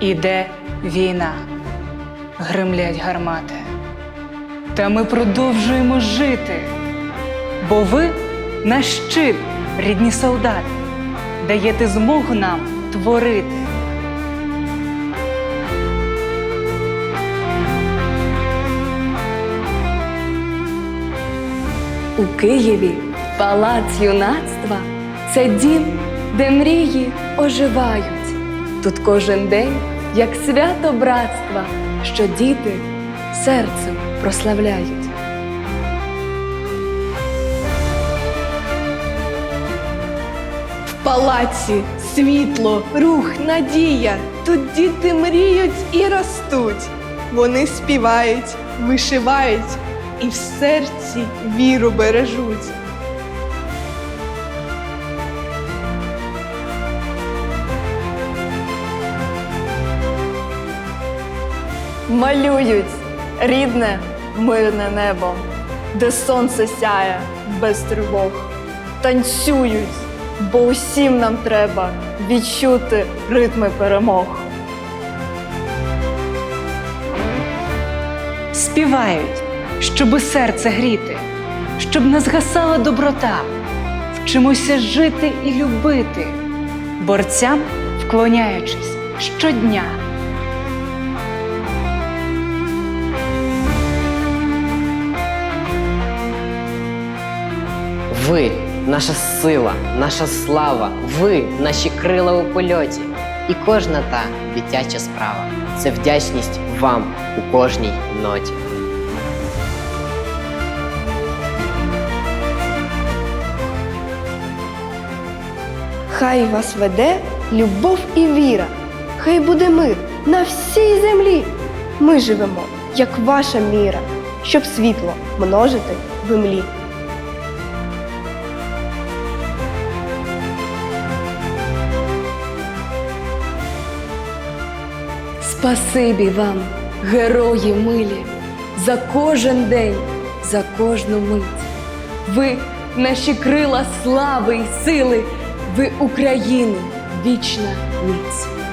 Іде війна, гримлять гармати. Та ми продовжуємо жити, бо ви наш щит, рідні солдати, даєте змогу нам творити. У Києві палац юнацтва це дім, де мрії оживають. Тут кожен день, як свято братства, що діти серцем прославляють. В палаці світло, рух, надія. Тут діти мріють і ростуть. Вони співають, вишивають і в серці віру бережуть. Малюють рідне мирне небо, де сонце сяє без тривог. Танцюють, бо усім нам треба відчути ритми перемог. Співають, щоби серце гріти, щоб не згасала доброта. Вчимося жити і любити, борцям вклоняючись щодня. Ви наша сила, наша слава, ви наші крила у польоті. І кожна та дитяча справа це вдячність вам у кожній ноті. Хай вас веде любов і віра, хай буде мир на всій землі. Ми живемо, як ваша міра, щоб світло множити в імлі. Спасибі вам, герої милі, за кожен день, за кожну мить. Ви наші крила слави й сили, ви України, вічна міць.